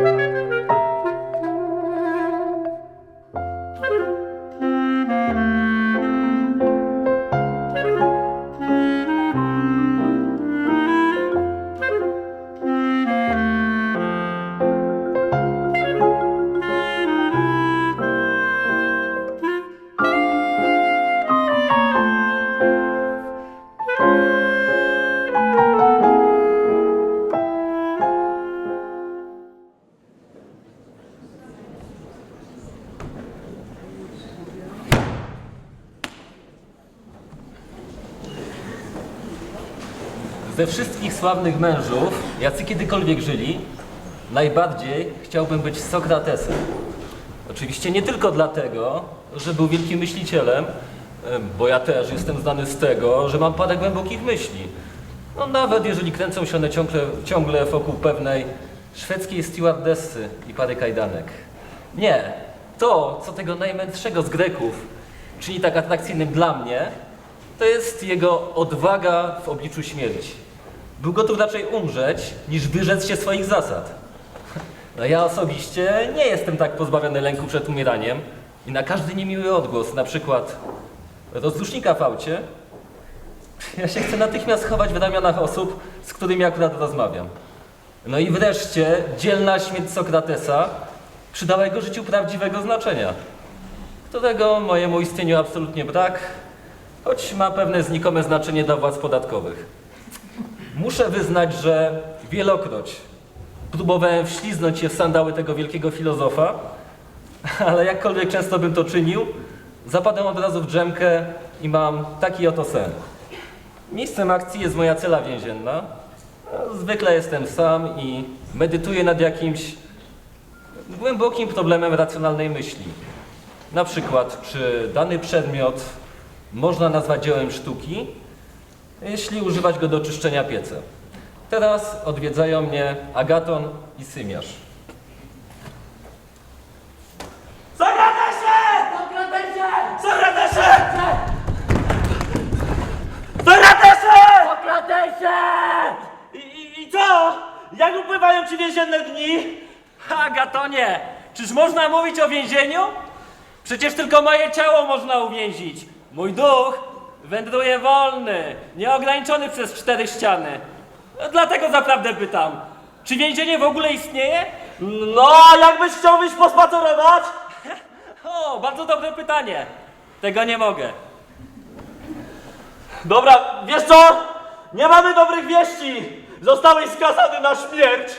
Música Ze wszystkich sławnych mężów, jacy kiedykolwiek żyli, najbardziej chciałbym być Sokratesem. Oczywiście nie tylko dlatego, że był wielkim myślicielem, em, bo ja też jestem znany z tego, że mam parę głębokich myśli. No nawet jeżeli kręcą się one ciągle, ciągle wokół pewnej szwedzkiej stewardessy i pary kajdanek. Nie, to, co tego najmędrszego z Greków czyni tak atrakcyjnym dla mnie, to jest jego odwaga w obliczu śmierci. Był gotów raczej umrzeć, niż wyrzec się swoich zasad. No ja osobiście nie jestem tak pozbawiony lęku przed umieraniem i na każdy niemiły odgłos, na przykład rozrusznika w aucie, ja się chcę natychmiast chować w ramionach osób, z którymi akurat rozmawiam. No i wreszcie dzielna śmierć Sokratesa przydała jego życiu prawdziwego znaczenia, którego mojemu istnieniu absolutnie brak, choć ma pewne znikome znaczenie dla władz podatkowych. Muszę wyznać, że wielokroć próbowałem wśliznąć się w sandały tego wielkiego filozofa, ale jakkolwiek często bym to czynił, zapadam od razu w drzemkę i mam taki oto sen. Miejscem akcji jest moja cela więzienna. Zwykle jestem sam i medytuję nad jakimś głębokim problemem racjonalnej myśli. Na przykład, czy dany przedmiot można nazwać dziełem sztuki, jeśli używać go do czyszczenia pieca. Teraz odwiedzają mnie Agaton i Symiarz. Sokratesie! Sokratesie! Sokratesie! Sokratesie! I, i, I co? Jak upływają ci więzienne dni? Agatonie, czyż można mówić o więzieniu? Przecież tylko moje ciało można uwięzić. Mój duch wędruje wolny, nieograniczony przez cztery ściany. Dlatego zaprawdę pytam, czy więzienie w ogóle istnieje? No, jakbyś chciał wyjść pospacerować? O, bardzo dobre pytanie. Tego nie mogę. Dobra, wiesz co? Nie mamy dobrych wieści! Zostałeś skazany na śmierć!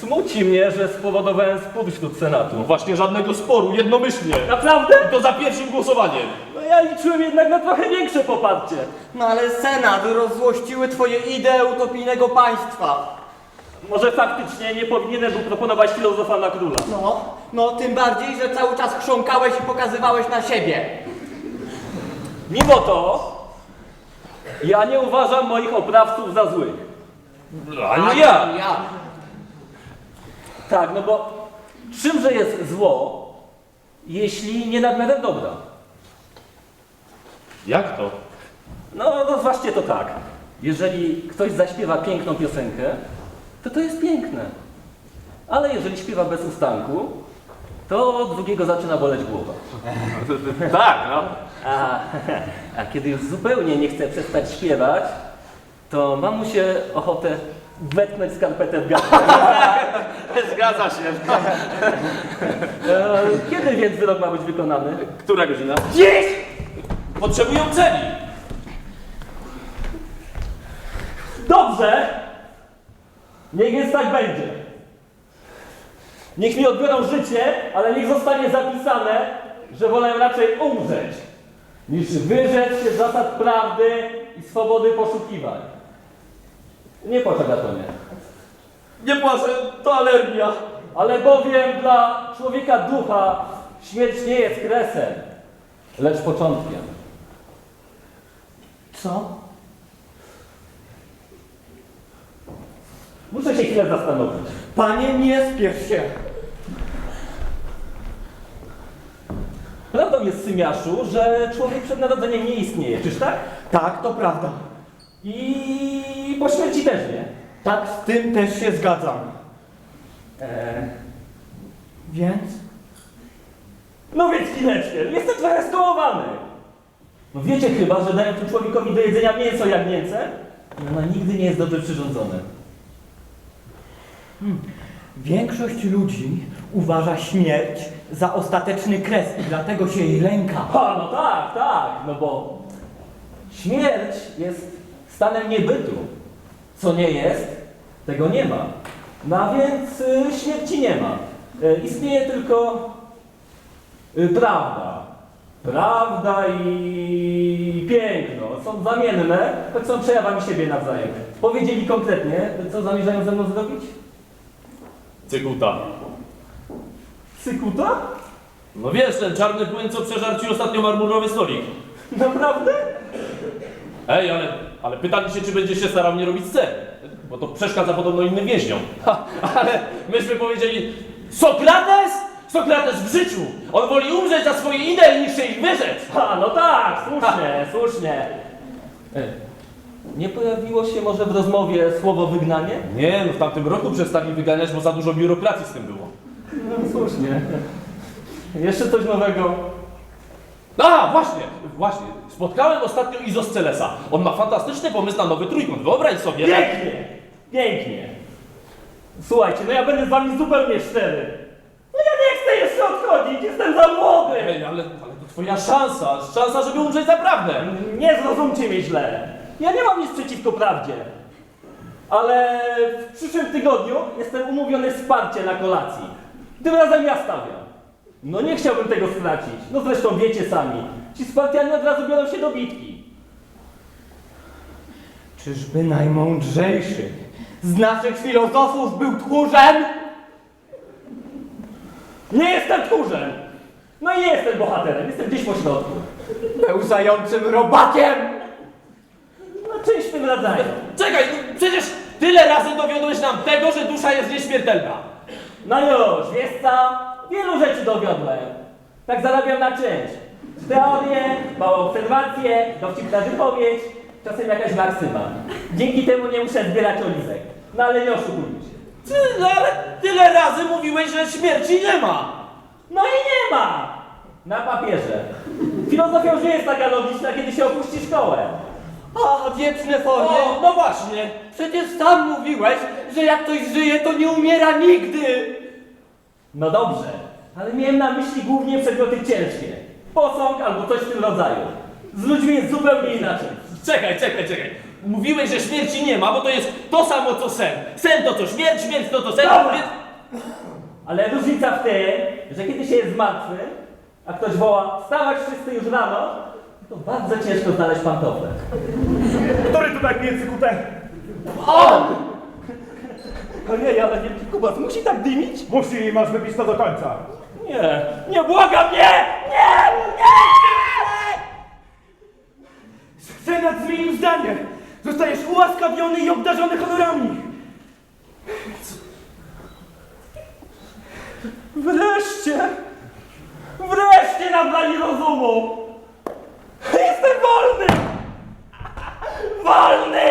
Smuci mnie, że spowodowałem spór wśród Senatu. Właśnie żadnego sporu, jednomyślnie. Naprawdę? I to za pierwszym głosowaniem. No ja liczyłem jednak na trochę większe poparcie. No ale Senat rozłościły twoje idee utopijnego państwa. Może faktycznie nie powinienem był proponować filozofa na króla. No, no tym bardziej, że cały czas chrząkałeś i pokazywałeś na siebie. Mimo to, ja nie uważam moich oprawców za złych. Ani ja. Ja. Tak, no bo czymże jest zło, jeśli nie nadmiarem dobra? Jak to? No, no właśnie to tak. Jeżeli ktoś zaśpiewa piękną piosenkę, to to jest piękne. Ale jeżeli śpiewa bez ustanku, to drugiego zaczyna boleć głowa. Tak, no. A, a kiedy już zupełnie nie chce przestać śpiewać, to mam mu się ochotę wetknąć skarpetę w gardło. Zgadza się. E, Kiedy więc wyrok ma być wykonany? Która godzina? Dziś! Potrzebują celi. Dobrze! Niech więc tak będzie. Niech mi odbiorą życie, ale niech zostanie zapisane, że wolę raczej umrzeć, niż wyrzec się zasad prawdy i swobody poszukiwań. Nie płacz, Agatonie. Nie płacę, to alergia. Ale bowiem dla człowieka ducha śmierć nie jest kresem, lecz początkiem. Co? Muszę się chwilę zastanowić. Panie, nie spiesz się. Prawdą jest, Symiaszu, że człowiek przed narodzeniem nie istnieje, czyż tak? Tak, to prawda. I po śmierci też nie. Tak, z tym też się zgadzam. Eee, Więc? no więc chwileczkę, jestem trochę skołowany. No wiecie chyba, że dają tu człowiekowi do jedzenia mięso jak mięce? I ono nigdy nie jest dobrze przyrządzone. Większość ludzi uważa śmierć za ostateczny kres i dlatego się jej lęka. A, no tak, tak, no bo śmierć jest stanem niebytu. Co nie jest, tego nie ma. No a więc y, śmierci nie ma. Y, istnieje tylko Y, Prawda. Prawda i piękno są zamienne, tak są przejawami siebie nawzajem. Powiedzieli konkretnie, co zamierzają ze mną zrobić? Cykuta. Sykuta? No wiesz, ten czarny płyn, co przeżarł ci ostatnio marmurowy stolik. Naprawdę? Ej, ale, ale pytali się, czy będzie się starał nie robić scen. Bo to przeszkadza podobno innym więźniom. Ha, ale myśmy powiedzieli, Sokrates? Sokrates w życiu! On woli umrzeć za swoje idee niż się ich wyrzec! Ha, no tak, słusznie, słusznie. E, Nie pojawiło się może w rozmowie słowo wygnanie? Nie, no w tamtym roku przestali wyganiać, bo za dużo biurokracji z tym było. No słusznie. Jeszcze coś nowego. A, właśnie, właśnie. Spotkałem ostatnio Izoscelesa. On ma fantastyczny pomysł na nowy trójkąt. Wyobraź sobie. Pięknie! Pięknie! Słuchajcie, no ja będę z wami zupełnie szczery. No ja nie chcę jeszcze odchodzić, jestem za młody! Ej, ale, ale to twoja szansa, szansa, żeby umrzeć naprawdę. Nie zrozumcie mnie źle. Ja nie mam nic przeciwko prawdzie. Ale w przyszłym tygodniu jestem umówiony wsparcie na kolacji. Tym razem ja stawiam. No nie chciałbym tego stracić. No zresztą wiecie sami. Ci Spartianie od razu biorą się do bitki. Czyżby najmądrzejszy z naszych filozofów był tchórzem? Nie jestem tchórzem! No i nie jestem bohaterem, jestem gdzieś po środku. Pełzającym robakiem? No czymś w tym rodzaju. Czekaj, no przecież tyle razy dowiodłeś nam tego, że dusza jest nieśmiertelna. No już, wiesz co? Wielu rzeczy dowiodłem. Tak zarabiam na czymś. Teorie, małe obserwacje, dowcipna wypowiedź, czasem jakaś maksyma. Dzięki temu nie muszę zbierać olizek. No ale nie oszukujmy się. Ty, no ale tyle razy mówiłeś, że śmierci nie ma. No i nie ma! Na papierze. Filozofia już nie jest taka logiczna, kiedy się opuści szkołę. A, wieczne formy! O, no właśnie. Przecież sam mówiłeś, że jak ktoś żyje, to nie umiera nigdy! No dobrze, ale miałem na myśli głównie przedmioty ciężkie. Posąg albo coś w tym rodzaju. Z ludźmi jest zupełnie inaczej. Czekaj, czekaj, czekaj. Mówiłeś, że śmierci nie ma, bo to jest to samo co sen. Sen to co śmierć, śmierć to to sen. Dobra. Więc... Ale różnica w tym, że kiedy się jest martwy, a ktoś woła wstawać wszyscy już rano, to bardzo ciężko znaleźć pantofle. Który tu tak między kutę? On! Ale wielki kubas musi tak dymić? Musi i masz wypić to do końca. Nie, nie błagam, nie! Nie! Senat zmienił zdanie. Zostajesz ułaskawiony i obdarzony honorami. Wreszcie! Wreszcie nabrali rozumu! Jestem wolny! Wolny!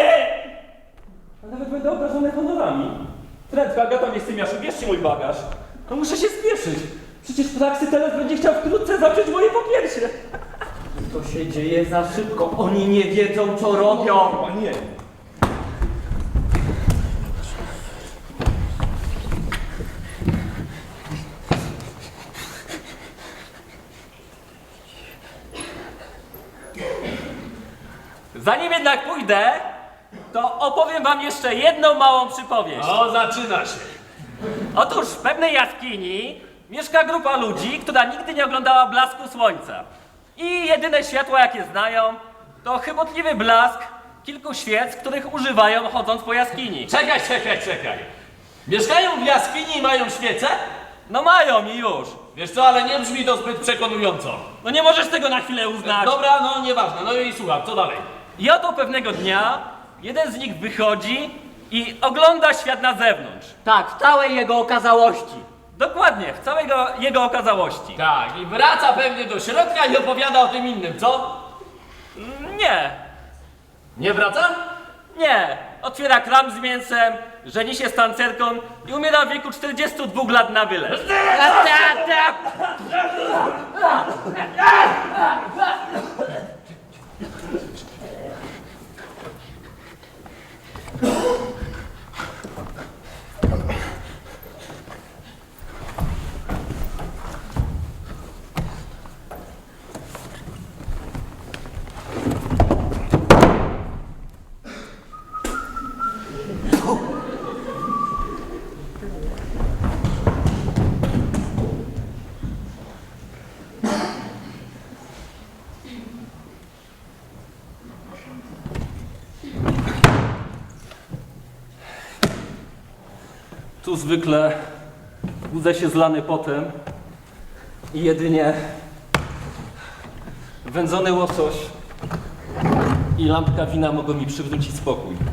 A nawet będę obrażony honorami. Fredka, Miaszu, bierzcie mój bagaż. No muszę się spieszyć. Przecież Praxiteles będzie chciał wkrótce zacząć moje popiersie. To się dzieje za szybko. Oni nie wiedzą, co robią. nie. Zanim jednak pójdę, to opowiem wam jeszcze jedną małą przypowieść. O, zaczyna się. Otóż w pewnej jaskini mieszka grupa ludzi, która nigdy nie oglądała blasku słońca. I jedyne światła, jakie znają, to chybotliwy blask kilku świec, których używają chodząc po jaskini. Czekaj, czekaj, czekaj. Mieszkają w jaskini i mają świece? No mają i już. Wiesz co, ale nie brzmi to zbyt przekonująco. No nie możesz tego na chwilę uznać. Dobra, no nieważne, no i słucham, co dalej? I oto pewnego dnia jeden z nich wychodzi i ogląda świat na zewnątrz. Tak, w całej jego okazałości. Dokładnie, w całej jego, jego okazałości. Tak, i wraca pewnie do środka i opowiada o tym innym, co? Nie, Nie wraca? nie. Otwiera kram z mięsem, żeni się z tancerką i umiera w wieku 42 lat na wylew. Tu zwykle budzę się zlany potem i jedynie wędzony łosoś i lampka wina mogą mi przywrócić spokój.